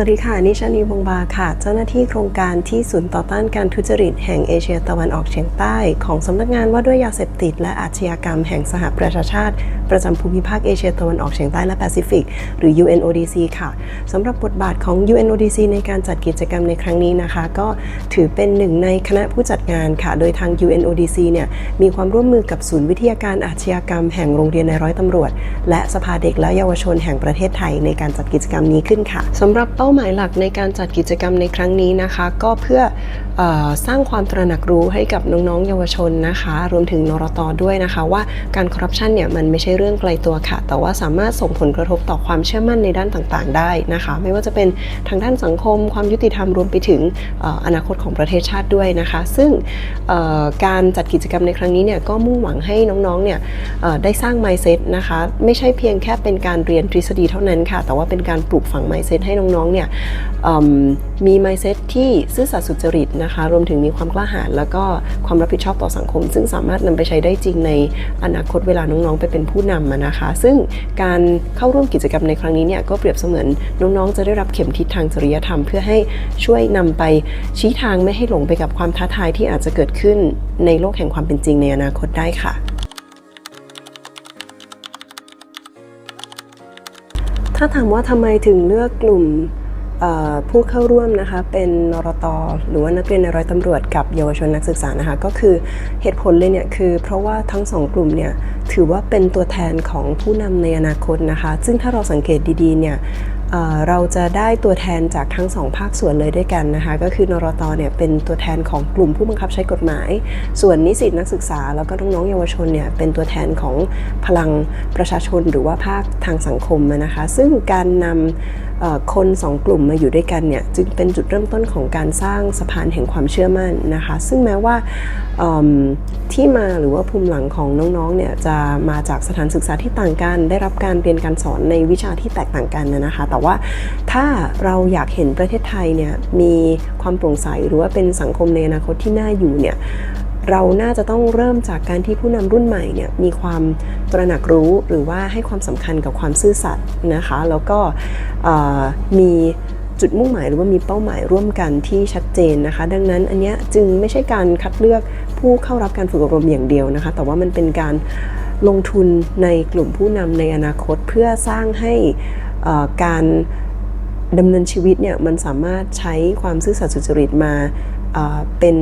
วัสดีค่ะ นิชานีวงบาค่ะ เจ้าหน้าที่โครงการที่ศูนย์ต่อต้านการทุจริตแห่งเอเชียตะวันออกเฉียงใต้ ของสำนักงานว่าด้วยยาเสพติด และอาชญากรรมแห่งสหประชาชาติ ประจำภูมิภาคเอเชียตะวันออกเฉียงใต้และแปซิฟิก หรือ UNODC ค่ะสำหรับบทบาทของ UNODC ในการจัดกิจกรรมในครั้งนี้นะคะ ก็ถือเป็นหนึ่งในคณะผู้จัดงานค่ะ โดยทาง UNODC เนี่ยมีความร่วมมือกับศูนย์วิทยาการอาชญากรรม แห่งโรงเรียนในร้อยตำรวจ และสภาเด็กและเยาวชนแห่งประเทศไทย ในการจัดกิจกรรมนี้ขึ้นค่ะสำหรับเป้าหมายหลักในการจัดกิจกรรมในครั้งนี้นะคะ ก็เพื่อออสร้างความตระหนักรู้ให้กับน้องๆ เยาวชนนะคะ รวมถึงนรตด้วยนะคะว่าการคอร์รัปชันเนี่ยมันไม่ใช่เรื่องไกลตัวค่ะ แต่ว่าสามารถส่งผลกระทบต่อความเชื่อมั่นในด้านต่างๆ ได้นะคะ ไม่ว่าจะเป็นทางด้านสังคม ความยุติธรรมรวมไปถึงอออนาคตของประเทศชาติด้วยนะคะ ซึ่งการจัดกิจกรรมในครั้งนี้เนี่ยก็มุ่งหวังให้น้องๆ เนี่ยได้สร้าง mindset นะคะ ไม่ใช่เพียงแค่เป็นการเรียนทฤษฎีเท่านั้นค่ะ แต่ว่าเป็นการปลูกฝัง mindset ให้น้องๆเนี่ยเอิ่มมี mindset ที่ซื่อสัตย์สุจริตนะคะ รวมถึงมีความกล้าหาญแล้วก็ความรับผิดชอบต่อสังคม ซึ่งสามารถนำไปใช้ได้จริงในอนาคตเวลาน้องๆ ไปเป็นผู้นำนะคะ ซึ่งการเข้าร่วมกิจกรรมในครั้งนี้เนี่ยก็เปรียบเสมือนน้องๆ จะได้รับเข็มทิศทางจริยธรรม เพื่อให้ช่วยนำไปชี้ทางไม่ให้หลงไปกับความท้าทายที่อาจจะเกิดขึ้นในโลกแห่งความเป็นจริงในอนาคตได้ค่ะถ้าถามว่าทำไมถึงเลือกกลุ่ม ผู้เข้าร่วมนะคะเป็นนรตหรือว่านักเรียนในร้อยตำรวจกับเยาวชนนักศึกษานะคะก็คือเหตุผลเลยเนี่ยคือเพราะว่าทั้งสองกลุ่มเนี่ยถือว่าเป็นตัวแทนของผู้นำในอนาคตนะคะ ซึ่งถ้าเราสังเกตดีๆเนี่ย เราจะได้ตัวแทนจากทั้งสองภาคส่วนเลยด้วยกันนะคะ ก็คือนรตเนี่ยเป็นตัวแทนของกลุ่มผู้บังคับใช้กฎหมาย ส่วนนิสิตนักศึกษา แล้วก็น้องๆเยาวชนเนี่ยเป็นตัวแทนของพลังประชาชนหรือว่าภาคทางสังคมนะคะ ซึ่งการนำคนสองกลุ่มมาอยู่ด้วยกันเนี่ยจึงเป็นจุดเริ่มต้นของการสร้างสะพานแห่งความเชื่อมั่นนะคะ ซึ่งแม้ว่าที่มาหรือว่าภูมิหลังของน้องๆเนี่ยจะมาจากสถานศึกษาที่ต่างกัน ได้รับการเรียนการสอนในวิชาที่แตกต่างกันนะนะคะแต่ว่าถ้าเราอยากเห็นประเทศไทยเนี่ยมีความโปร่งใสหรือว่าเป็นสังคมในอนาคตที่น่าอยู่เนี่ยเราน่าจะต้องเริ่มจากการที่ผู้นำรุ่นใหม่เนี่ยมีความตระหนักรู้หรือว่าให้ความสำคัญกับความซื่อสัตย์นะคะ แล้วก็มีจุดมุ่งหมายหรือว่ามีเป้าหมายร่วมกันที่ชัดเจนนะคะ ดังนั้นอันนี้จึงไม่ใช่การคัดเลือกผู้เข้ารับการฝึกอบรมอย่างเดียวนะคะ แต่ว่ามันเป็นการลงทุนในกลุ่มผู้นำในอนาคตเพื่อสร้างให้ การดำเนินชีวิตเนี่ยมันสามารถใช้ความซื่อสัตย์สุจริตมาเป็น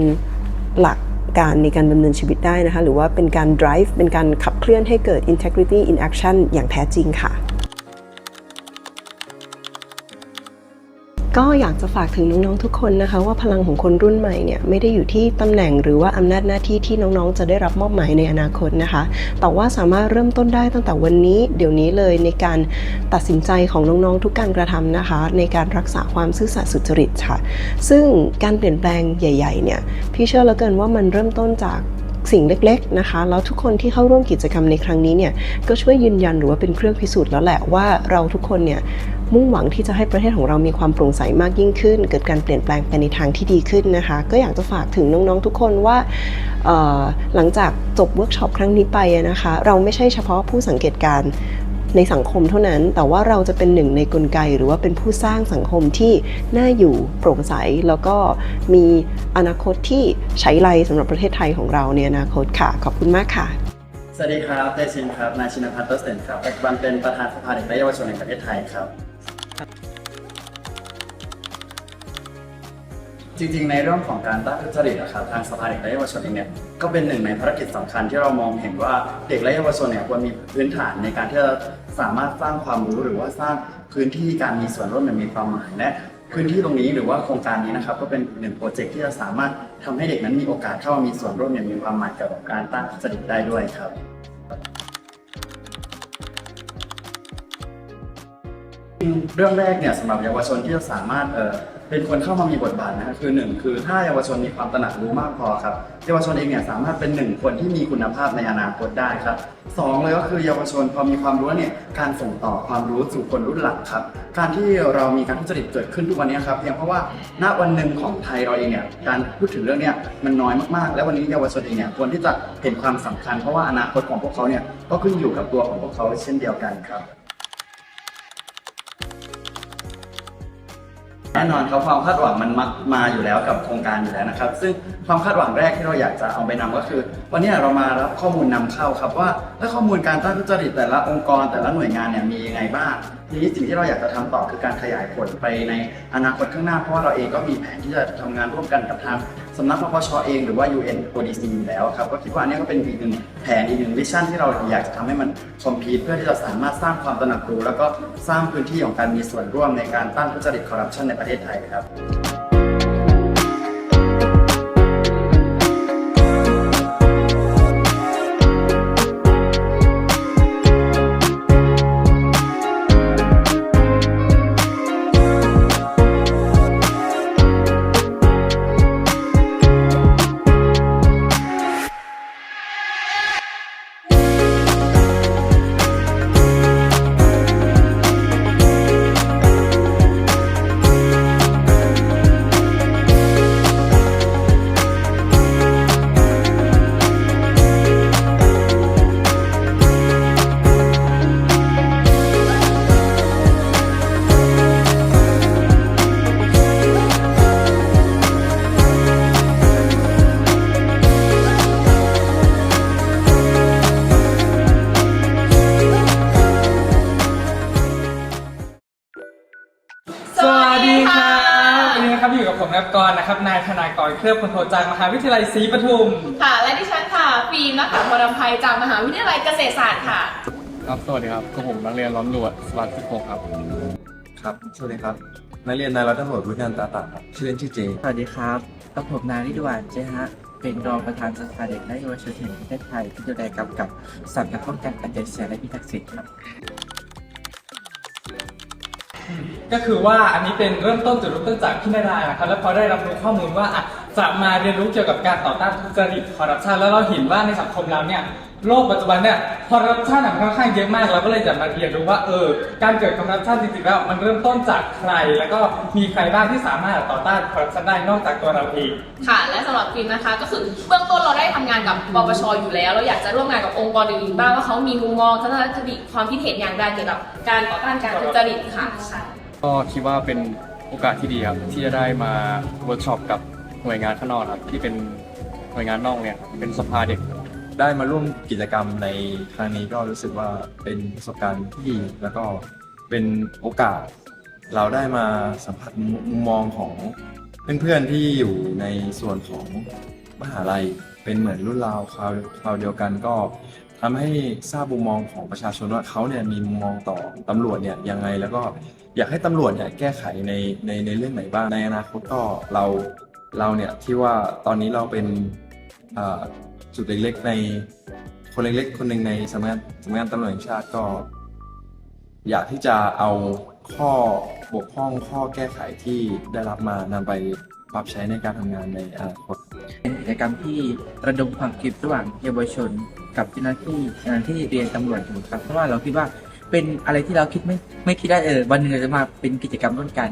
หลักการในการดำเนินชีวิตได้นะคะ หรือว่าเป็นการ drive เป็นการขับเคลื่อนให้เกิด integrity in action อย่างแท้จริงค่ะ ก็อยากจะฝากถึงน้องๆทุกคนนะคะ ว่าพลังของคนรุ่นใหม่เนี่ยไม่ได้อยู่ที่ตำแหน่งหรือว่าอำนาจหน้าที่ที่น้องๆ จะได้รับมอบหมายในอนาคตนะคะ แต่ว่าสามารถเริ่มต้นได้ตั้งแต่วันนี้ เดี๋ยวนี้เลยในการตัดสินใจของน้องๆทุกการกระทำนะคะ ในการรักษาความซื่อสัตย์สุจริตค่ะ ซึ่งการเปลี่ยนแปลงใหญ่ๆเนี่ยพี่เชื่อเหลือเกินว่ามันเริ่มต้นจากสิ่งเล็กๆนะคะ แล้วทุกคนที่เข้าร่วมกิจกรรมในครั้งนี้เนี่ยก็ช่วยยืนยันหรือว่าเป็นเครื่องพิสูจน์แล้วแหละว่าเราทุกคนเนี่ย มุ่งหวังที่จะให้ประเทศของเรามีความโปร่งใสมากยิ่งขึ้น เกิดการเปลี่ยนแปลงไปในทางที่ดีขึ้นนะคะ ก็อยากจะฝากถึงน้องๆทุกคนว่าหลังจากจบเวิร์กช็อปครั้งนี้ไปนะคะ เราไม่ใช่เฉพาะผู้สังเกตการณ์ในสังคมเท่านั้น แต่ว่าเราจะเป็นหนึ่งในกลไกหรือว่าเป็นผู้สร้างสังคมที่น่าอยู่โปร่งใส แล้วก็มีอนาคตที่ใช้ไรสำหรับประเทศไทยของเราในอนาคตค่ะ ขอบคุณมากค่ะ สวัสดีครับนายชินครับ นายชินพัฒน์ต้นเสนครับ ปัจจุบันเป็นประธานสภาเด็กและเยาวชนแห่งประเทศไทยครับ จริงๆ ในเรื่องของการต้านทุจริตนะครับทางสภาเด็กและเยาวชนเองเนี่ยก็เป็นหนึ่งในภารกิจสำคัญที่เรามองเห็นว่าเด็กและเยาวชนเนี่ยควรมีพื้นฐานในการที่จะสามารถสร้างความรู้หรือว่าสร้างพื้นที่การมีส่วนร่วมอย่างมีความหมายและพื้นที่ตรงนี้หรือว่าโครงการนี้นะครับก็เป็นหนึ่งโปรเจกต์ที่จะสามารถทำให้เด็กนั้นมีโอกาสเข้ามามีส่วนร่วมอย่างมีความหมายกับการต้านทุจริตได้ด้วยครับเรื่องแรกเนี่ยสำหรับเยาวชนที่จะสามารถ เป็นคนเข้ามามีบทบาทนะครับคือหนึ่งคือถ้าเยาวชนมีความตระหนักรู้มากพอครับเยาวชนเองเนี่ยสามารถเป็นหนึ่งคนที่มีคุณภาพในอนาคตได้ครับสองเลยก็คือเยาวชนพอมีความรู้เนี่ยการส่งต่อความรู้สู่คนรุ่นหลังครับ การที่เรามีการทุจริตเกิดขึ้นทุกวันนี้ครับเพียงเพราะว่าณวันหนึ่งของไทยเราเองเนี่ยการพูดถึงเรื่องเนี้ยมันน้อยมากๆ และวันนี้เยาวชนเองเนี่ยควรที่จะเห็นความสำคัญเพราะว่าอนาคตของพวกเขาเนี่ยก็ขึ้นอยู่กับตัวของพวกเขาเช่นเดียวกันครับ แน่นอนครับความคาดหวังมันมักมาอยู่แล้วกับโครงการอยู่แล้วนะครับ ซึ่งความคาดหวังแรกที่เราอยากจะเอาไปนำก็คือ วันนี้เรามารับข้อมูลนำเข้าครับว่าและข้อมูลการตั้งทุจริตแต่ละองค์กรแต่ละหน่วยงานเนี่ยมียังไงบ้างทีนี้สิ่งที่เราอยากจะทำต่อคือการขยายผลไปในอนาคตข้างหน้าเพราะว่าเราเองก็มีแผนที่จะทำงานร่วมกันกับทาง สำนักปปชเองหรือว่า UN ODC อยู่แล้วครับก็คิดว่าอันนี้ก็เป็นอีกหนึ่งแผนอีกหนึ่งวิชั่นที่เราอยากจะทำให้มันคอมพีทเพื่อที่จะสามารถสร้างความตระหนักรู้ แล้วก็สร้างพื้นที่ของการมีส่วนร่วมในการต้านทุจริตคอร์รัปชันในประเทศไทยครับ นายธนากรเคลือบคนโทจากมหาวิทยาลัยศรีปทุม ค่ะ และดิฉันค่ะฟิล์มนักข่าวพรำไพจากมหาวิทยาลัยเกษตรศาสตร์ค่ะ ครับสวัสดีครับก็ผมนักเรียนร้อนรวดสวัสดิ์สิบหกครับ ครับ สวัสดีครับ นักเรียนนายรัฐตำรวจวิทยาตาตาครับ ชื่อเล่นชื่อเจ สวัสดีครับกับผมนายริดวานเจฮะ เป็นรองประธานสภาเด็กและเยาวชนแห่งประเทศไทยที่ดูแลกำกับสำนักป้องกันการจัดเสียและพิทักษ์สิทธิ์ครับ ก็คือว่าอันนี้เป็นเริ่มต้นจุดเริ่มต้นจากพี่นาดาครับแล้วพอได้รับรู้ข้อมูลว่าอะจะมาเรียนรู้เกี่ยวกับการต่อต้านทุจริตคอร์รัปชันแล้วเราเห็นว่าในสังคมเราเนี่ยโลกปัจจุบันเนี่ยคอร์รัปชันมันค่อนข้างเยอะมากเราก็เลยจะมาเรียนรู้ว่าเออการเกิดคอร์รัปชันจริงๆแล้วมันเริ่มต้นจากใคร แล้วก็มีใครบ้างที่สามารถต่อต้านคอร์รัปชันได้นอกจากตัวเราเองค่ะ และสำหรับฟิล์มนะคะ ก็คือเบื้องต้นเราได้ทำงานกับปปชอยู่แล้ว เราอยากจะร่วมงานกับองค์กรอื่นๆบ้างว่าเขามีมุมมองทัศนคติความคิดเห็นอย่างไรเกี่ยวกับการต่อต้านการทุจริตค่ะใช่ ก็คิดว่าเป็นโอกาสที่ดีครับที่จะได้มาเวิร์กช็อปกับหน่วยงานข้างนอกครับที่เป็นหน่วยงานนอกเนี่ยเป็นสภาเด็ก ได้มาร่วมกิจกรรมในครั้งนี้ก็รู้สึกว่าเป็นประสบการณ์ที่ดีแล้วก็เป็นโอกาส เราได้มาสัมผัสมุมมองของเพื่อนๆที่อยู่ในส่วนของมหาลัยเป็นเหมือนรุ่นราวคราวคราวเดียวกันก็ทำให้ทราบมุมมองของประชาชนว่าเขาเนี่ยมีมุมมองต่อตำรวจเนี่ยยังไงแล้วก็ อยากให้ตำรวจเนี่ยแก้ไขในในในเรื่องไหนบ้างในอนาคตก็เราเราเนี่ยที่ว่าตอนนี้เราเป็นอ่าจุดเล็กๆในคนเล็กๆ คนหนึ่งในสำนักงานสำนักงานตำรวจแห่งชาติก็ อยากที่จะเอาข้อบกพร่องข้อแก้ไขที่ได้รับมานำไปปรับใช้ในการทำงานในอนาคตเป็นกิจกรรมที่ระดมความคิดระหว่างเยาวชนกับเจ้าหน้าที่เจ้านที่เรียนตำรวจอยู่ครับเพราะว่าเราคิดว่า เป็นอะไรที่เราคิดไม่ไม่คิดได้เออวันหนึ่งเราจะมาเป็นกิจกรรมร่วมกัน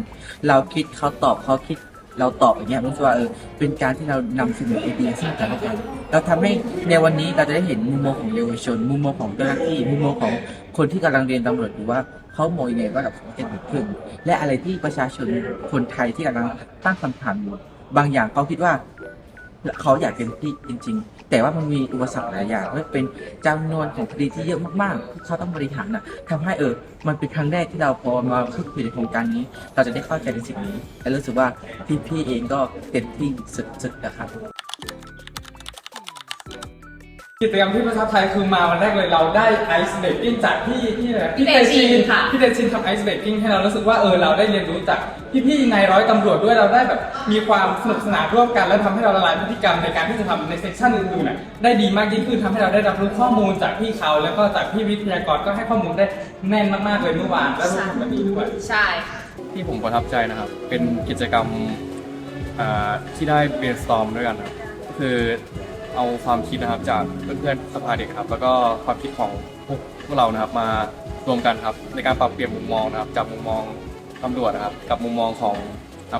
เราคิดเขาตอบเขาคิดเราตอบอย่างเงี้ยรู้สึกว่าเออเป็นการที่เรานำเสนอไอเดียซึ่งกันและกันเราทำให้ในวันนี้เราจะได้เห็นมุมมองของเยาวชน มุมมองของเจ้าหน้าที่มุมมองของคนที่กำลังเรียนตำรวจอยู่ว่าเขามองยังไงว่ากับสิ่งที่เกิดขึ้น และอะไรที่ประชาชนคนไทยที่กำลังตั้งคำถามอยู่ บางอย่างเขาคิดว่า เขาอยากเป็นที่จริง ๆ แต่ว่ามันมีอุปสรรคหลายอย่างไม่เป็นจำนวนของคดีที่เยอะมากๆที่เขาต้องบริหารนะทำให้เออ มันเป็นครั้งแรกที่เราพอมาพูดคุยในโครงการนี้ เราจะได้เข้าใจในสิ่งนี้ และรู้สึกว่าพี่ๆเองก็เต็มที่สุดๆนะครับ กิจกรรมที่ประทับใจคือมาวันแรกเลยเราได้ไอซ์เบรกกิ้งจากพี่พี่อะไรพี่เตชินค่ะพี่เตชินทำไอซ์เบรกกิ้งให้เรารู้สึกว่าเออเราได้เรียนรู้จากพี่ๆในร้อยตำรวจด้วยเราได้แบบมีความสนุกสนานร่วมกัน และทำให้เราละลายพฤติกรรมในการที่จะทำในเซสชันอื่นๆน่ะได้ดีมากยิ่งขึ้นทำให้เราได้รับรู้ข้อมูลจากพี่เขาแล้วก็จากพี่วิทยากรก็ให้ข้อมูลได้แน่นมากๆเลยเมื่อวานและรวมถึงวันนี้ด้วยใช่ค่ะที่ผมประทับใจนะครับ เป็นกิจกรรมอ่าที่ได้ brainstorm ด้วยกันครับก็คือ เอาความคิดนะครับจากเพื่อนๆสภาเด็กครับ แล้วก็ความคิดของพวกพวกเรานะครับมารวมกันครับในการปรับเปลี่ยนมุมมองนะครับจากมุมมองตำรวจนะครับ กับมุมมองของ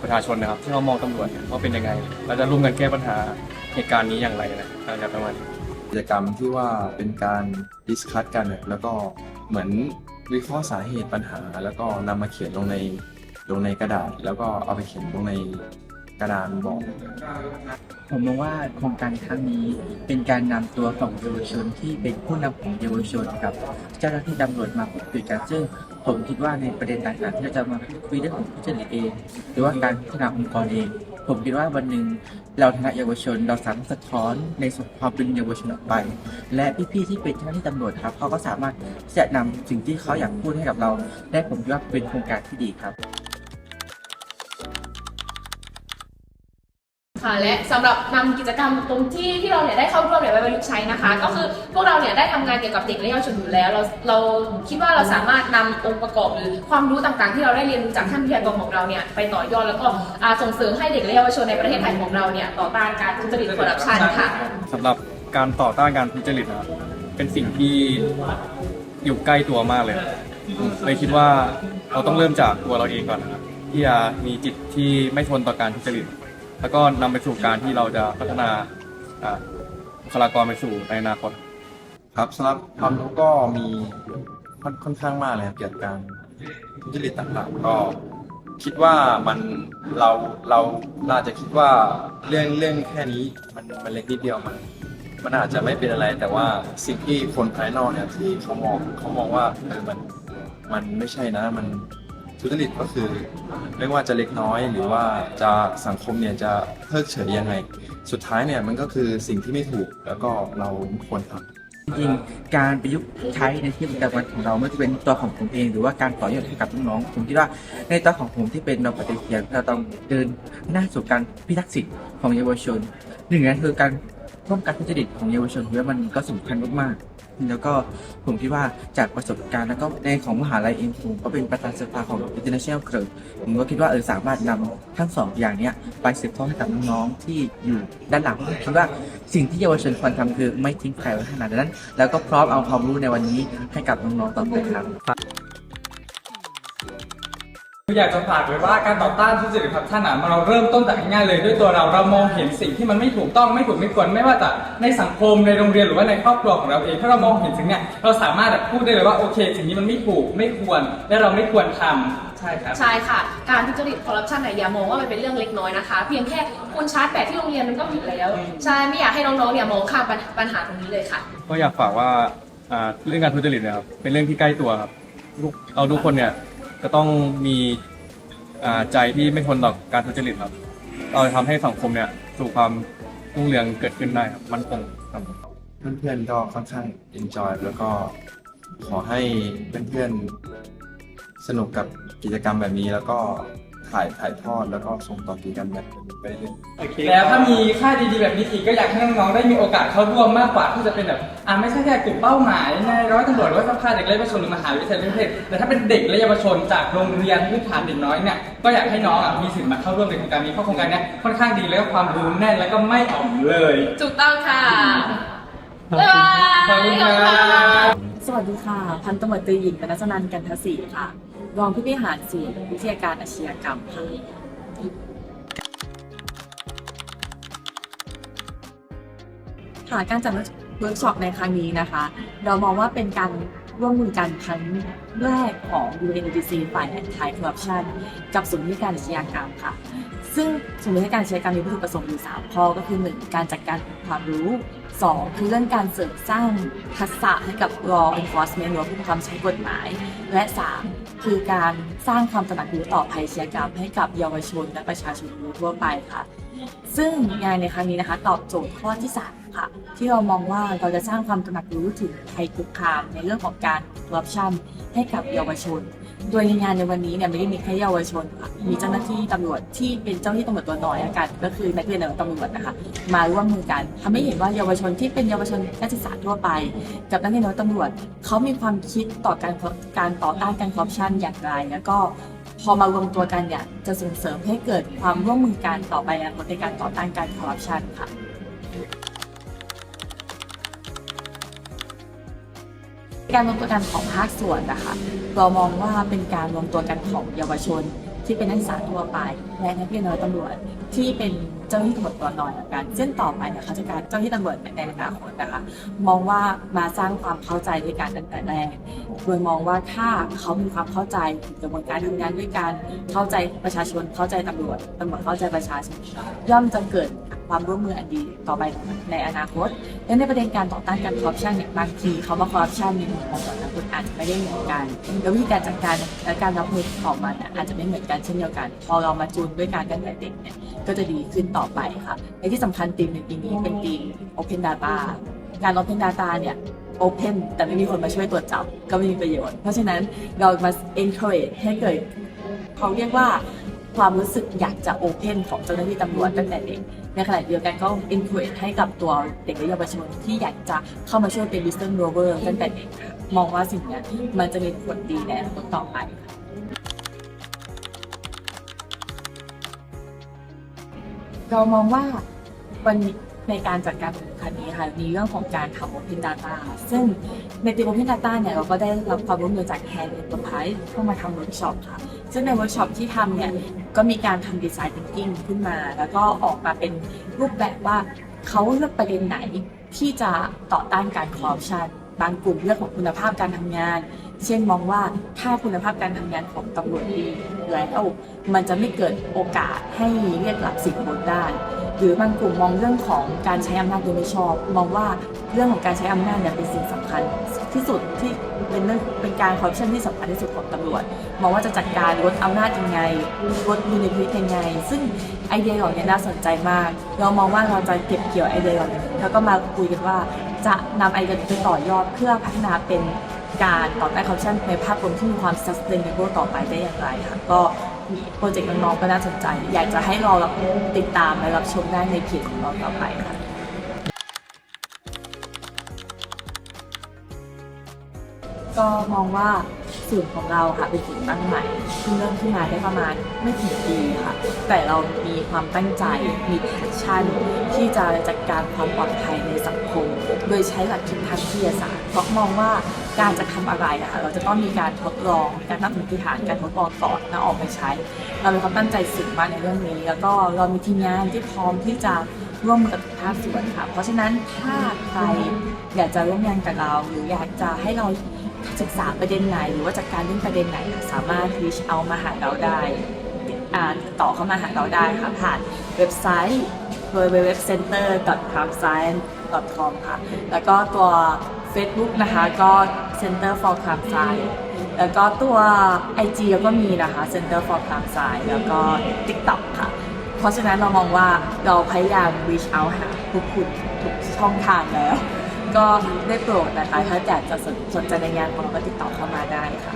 ประชาชนนะครับ ที่เขามองตำรวจเนี่ยว่าเป็นยังไงเราจะร่วมกันแก้ปัญหาเหตุการณ์นี้อย่างไรนะอะไรประมาณกิจกรรมที่ว่าเป็นการดิสคัตกันแล้วก็เหมือนวิเคราะห์สาเหตุปัญหา แล้วก็นำมาเขียนลงในลงในกระดาษ แล้วก็เอาไปเขียนลงใน กระดานบอก ผมมองว่าโครงการครั้งนี้เป็นการนำตัวของเยาวชนที่เป็นผู้นำของเยาวชนกับ เจ้าหน้าที่ตำรวจมาพูดคุยกันซึ่งผมคิดว่าในประเด็นต่างๆที่เราจะมาพูดคุยเรื่องของผู้เจริญเอง หรือว่าการพัฒนาองค์กรเอง ผมคิดว่าวันหนึ่งเราฐานะเยาวชนเราสามารถสะท้อนในส่วนความเป็นเยาวชนออกไป และพี่ๆที่เป็นเจ้าหน้าที่ตำรวจครับเขาก็สามารถที่จะนำสิ่งที่เขาอยากพูดให้กับเรา ได้ผมคิดว่าเป็นโครงการที่ดีครับ ค่ะและสำหรับนำกิจกรรมตรงที่ที่เราเนี่ยได้เข้าร่วมเนี่ยไว้ประยุกต์ใช้นะคะ ก็คือพวกเราเนี่ยได้ทำงานเกี่ยวกับเด็กและเยาวชนอยู่แล้ว เราเราคิดว่าเราสามารถนำองค์ประกอบหรือความรู้ต่างๆ ที่เราได้เรียนรู้จากท่านวิทยากรของเราเนี่ยไปต่อยอดแล้วก็อ่าส่งเสริมให้เด็กและเยาวชนในประเทศไทยของเราเนี่ยต่อต้านการทุจริตคอร์รัปชันค่ะ สำหรับการต่อต้านการทุจริตนะครับเป็นสิ่งที่อยู่ใกล้ตัวมากเลยผมเลยคิดว่าเราต้องเริ่มจากตัวเราเองก่อนนะครับที่จะมีจิตที่ไม่ทนต่อการทุจริต แล้วก็นำไปสู่การที่เราจะพัฒนาอ่าบุคลากรไปสู่ในอนาคต ครับสำหรับความรู้ก็มีค่อนค่อนข้างมากเลยครับเกี่ยวกับการทุจริตต่างๆ ก็คิดว่ามันเราเราเราอาจจะคิดว่าเรื่องเรื่องแค่นี้มันมันเล็กนิดเดียวมัน มันอาจจะไม่เป็นอะไรแต่ว่าสิ่งที่คนภายนอกเนี่ยที่เขามองเขามองว่าเออมันมันไม่ใช่นะมัน ทุจริตก็คือไม่ว่าจะเล็กน้อยหรือว่าจะสังคมเนี่ยจะเพิกเฉยยังไง สุดท้ายเนี่ยมันก็คือสิ่งที่ไม่ถูกแล้วก็เราควรทำจริงๆการประยุกต์ใช้ในที่ประจำวันของเราไม่ว่าจะเป็นตัวของผมเอง หรือว่าการต่อยอดให้กับน้องๆผมคิดว่าในตัวของผมที่เป็นเราปฏิเสธเราต้องเดินหน้าสู่การพิทักษ์สิทธิ์ของเยาวชนหนึ่งนั้นคือการ ร่วมกันทุจริตของเยาวชนผมว่ามันก็สำคัญมากๆแล้วก็ผมคิดว่าจากประสบการณ์แล้วก็ในของมหาลัยเองผมก็เป็นประธานสภาของ International Club ผมก็คิดว่าเออสามารถนำทั้งสองอย่างเนี้ยไปสืบทอดให้กับน้องๆที่อยู่ด้านหลังผมคิดว่าสิ่งที่เยาวชนควรทำคือไม่ทิ้งใครไว้ขนาดนั้น แล้วก็พร้อมเอาความรู้ในวันนี้ให้กับน้องๆต่อไปครับ อยากจะฝากไว้ว่าการต่อต้านทุจริตคอร์รัปชันอะเราเริ่มต้นจากง่ายๆเลยด้วยตัวเราเรามองเห็นสิ่งที่มันไม่ถูกต้องไม่ถูกไม่ควรไม่ว่าจะในสังคมในโรงเรียนหรือว่าในครอบครัวของเราเองถ้าเรามองเห็นสิ่งเนี้ยเราสามารถแบบพูดได้เลยว่าโอเค สิ่งนี้มันไม่ถูกไม่ควร และเราไม่ควรทำใช่ครับ ใช่ค่ะ การทุจริตคอร์รัปชันเนี่ยอย่ามองว่ามันเป็นเรื่องเล็กน้อยนะคะ เพียงแค่คุณชาร์จแบตที่โรงเรียนมันก็ผิดแล้ว ใช่ ไม่อยากให้น้องๆเนี่ยมองข้ามปัญปัญหาตรงนี้เลยค่ะ ก็อยากฝากว่าอ่าเรื่องการทุจริตเนี่ยครับเป็นเรื่องที่ใกล้ตัวครับทุกเราทุกคนเนี่ย ก็ต้องมีอ่าใจที่ไม่ทนต่อการทุจริตครับ เราจะทำให้สังคมเนี่ยสู่ความรุ่งเรืองเกิดขึ้นได้ครับมันคงครับ เพื่อนๆก็ค่อนข้าง enjoy แล้วก็ขอให้เพื่อนๆสนุกกับกิจกรรมแบบนี้แล้วก็ ถ่ายถ่ายทอดแล้วก็ส่งต่อกิจกรรมแบบนี้ไปเรื่อยๆแล้วถ้ามีค่ายดีๆแบบนี้อีกก็อยากให้น้องๆได้มีโอกาสเข้าร่วมมากกว่าที่จะเป็นแบบอ่าไม่ใช่แค่กลุ่มเป้าหมายในร้อยตำรวจหรือว่าสภาเด็กและเยาวชนหรือมหาวิทยาลัยประเทศแต่ถ้าเป็นเด็กและเยาวชนจากโรงเรียนพื้นฐานเด็กน้อยเนี่ยก็อยากให้น้องอะมีสิทธิ์มาเข้าร่วมในโครงการนี้เพราะโครงการเนี้ยค่อนข้างดีแล้วก็ความรู้แน่นแล้วก็ไม่อ่อมเลยถูกต้องค่ะบ๊ายบายขอบคุณครับ สวัสดีค่ะ พันตำรวจตรีหญิงปนัสนันท์กันทศรีค่ะ รองผู้บริหารศูนย์วิทยาการอาชญากรรมค่ะค่ะการจัดเวิร์กช็อปในครั้งนี้นะคะ เรามองว่าเป็นการร่วมมือกันครั้งแรกของ UNDC ฝ่าย Anti Corruption กับศูนย์วิทยาการอาชญากรรมค่ะ ซึ่งศูนย์วิทยาการอาชญากรรมมีวัตถุประสงค์อยู่ 3 ข้อก็คือ 1 การจัดการความรู้ 2 คือเรื่องการเสริมสร้างทักษะให้กับ law enforcement หรือว่าผู้บังคับใช้กฎหมาย และ 3 คือการสร้างความตระหนักรู้ต่อภัยเชียกรรมให้กับเยาวชนและประชาชนทั่วไปค่ะ ซึ่งงานในครั้งนี้นะคะตอบโจทย์ข้อที่3ค่ะที่เรามองว่าเราจะสร้างความตระหนักรู้ถึงภัยคุกคามในเรื่องของการรับชันให้กับเยาวชน โดยในงานในวันนี้เนี่ยไม่ได้มีแค่เยาวชนค่ะมีเจ้าหน้าที่ตำรวจที่เป็นเจ้าหน้าที่ตำรวจตัวน้อยละกันก็คือนักเรียนในตำรวจนะคะมาร่วมมือกันทำให้เห็นว่าเยาวชนที่เป็นเยาวชนนักศึกษาทั่วไป กับนักเรียนในตำรวจเขามีความคิดต่อการการต่อต้านการคอร์รัปชันอย่างไรแล้วก็พอมารวมตัวกันเนี่ยจะส่งเสริมให้เกิดความร่วมมือกันต่อไปในการต่อต้านการคอร์รัปชันค่ะ การรวมตัวกันของภาคส่วนนะคะเรามองว่าเป็นการรวมตัวกันของเยาวชน ที่เป็นนักศึกษาทั่วไปและนักเรียนร้อยตำรวจที่เป็นเจ้าหน้าที่ตำรวจตัวนอนเหมือนกันเส้นต่อไปเนี่ยเขาจะการเจ้าหน้าที่ตำรวจในอนาคตนะคะมองว่ามาสร้างความเข้าใจด้วยกันตั้งแต่แรกโดยมองว่าถ้าเขามีความเข้าใจกระบวนการทำงานด้วยกันเข้าใจประชาชนเข้าใจตำรวจตำรวจเข้าใจประชาชนย่อมจะเกิด ความร่วมมืออันดีต่อไปในอนาคต และในประเด็นการต่อต้านการคอร์รัปชันเนี่ยบางทีเขาว่าคอร์รัปชันในมุมมองของแต่ละคนอาจจะไม่ได้เหมือนกันแล้ววิธีการจัดการและการรับมือของมันนะอาจจะไม่เหมือนกันเช่นเดียวกัน พอเรามาจูนด้วยการตั้งแต่เด็กเนี่ยก็จะดีขึ้นต่อไปค่ะและที่สำคัญทีมในปีนี้เป็นทีม Open Data การ Open Data เนี่ย Open แต่ไม่มีคนมาช่วยตรวจจับก็ไม่มีประโยชน์ เพราะฉะนั้นเรามา encourage ให้เกิดเขาเรียกว่า ความรู้สึกอยากจะโอเพนของเจ้าหน้าที่ตำรวจตั้งแต่เด็ก ในขณะเดียวกันก็ encourage ให้กับตัวเด็กและเยาวชนที่อยากจะเข้ามาช่วยเป็น whistleblower ตั้งแต่เด็ก มองว่าสิ่งนี้มันจะมีผลดีในอนาคตต่อไปเรามองว่าวันในการจัดการสำคัญนี้ค่ะมีเรื่องของการทำ Open Data ซึ่งในทีม Open Data เนี่ยเราก็ได้รับความร่วมมือจาก Hand Enterprise เข้ามาทำเวิร์กช็อปค่ะ ซึ่งในเวิร์กช็อปที่ทำเนี่ย ก็มีการทำดีไซน์ thinking ขึ้นมา แล้วก็ออกมาเป็นรูปแบบว่าเขาเลือกประเด็นไหนที่จะต่อต้านการคอร์รัปชันบางกลุ่มเรื่องของคุณภาพการทำงาน เช่นมองว่าถ้าคุณภาพการทำงานของตำรวจดีแล้วมันจะไม่เกิดโอกาสให้เรียกรับสินบนได้ หรือบางกลุ่มมองเรื่องของการใช้อำนาจโดยไม่ชอบ มองว่าเรื่องของการใช้อำนาจเนี่ยเป็นสิ่งสำคัญที่สุดที่เป็นเรื่องเป็นการคอร์รัปชันที่สำคัญที่สุดของตำรวจ มองว่าจะจัดการลดอำนาจยังไงลดยูนิพิตยังไง ซึ่งไอเดียเหล่านี้น่าสนใจมาก เรามองว่าเราจะเก็บเกี่ยวไอเดียเหล่านี้แล้วก็มาคุยกันว่าจะนำไอเดียไปต่อยอดเพื่อพัฒนาเป็นการต่อต้านคอร์รัปชันในภาพรวมที่มีความ sustainable ต่อไปได้อย่างไรค่ะก็ โปรเจกต์น้องๆก็น่าสนใจ อยากจะให้เราติดตามและรับชมได้ในเพจของเราต่อไปค่ะก็มองว่าศูนย์ของเราค่ะเป็นศูนย์ตั้งใหม่ที่เริ่มขึ้นมาได้ประมาณไม่ถึงปีค่ะ แต่เรามีความตั้งใจมีแพชชั่น ที่จะจัดการความปลอดภัยในสังคม โดยใช้หลักคิดทางวิทยาศาสตร์เพราะมองว่า การจะทำอะไรอะคะเราจะต้องมีการทดลองมีการตั้งสมมติฐานการทดลองก่อนแล้วออกไปใช้ เรามีความตั้งใจสูงมากในเรื่องนี้ แล้วก็เรามีทีมงานที่พร้อมที่จะร่วมมือกับทุกภาคส่วนค่ะ เพราะฉะนั้นถ้าใครอยากจะร่วมงานกับเรา หรืออยากจะให้เราศึกษาประเด็นไหน หรือว่าจัดการเรื่องประเด็นไหน สามารถ reach out มาหาเราได้อ่าติดต่อเข้ามาหาเราได้ค่ะผ่านเว็บไซต์ www.center.crimescience.com ค่ะ แล้วก็ตัว Facebook นะคะก็ Center for Crime Science แล้วก็ตัว IG เราก็มีนะคะ Center for Crime Science แล้วก็ TikTok ค่ะ เพราะฉะนั้นเรามองว่าเราพยายาม reach out หาทุกคุณทุกช่องทางแล้ว ก็ได้โปรดนะคะ ถ้าอยากจะสนสนใจในงานของเราก็ติดต่อเข้ามาได้ค่ะ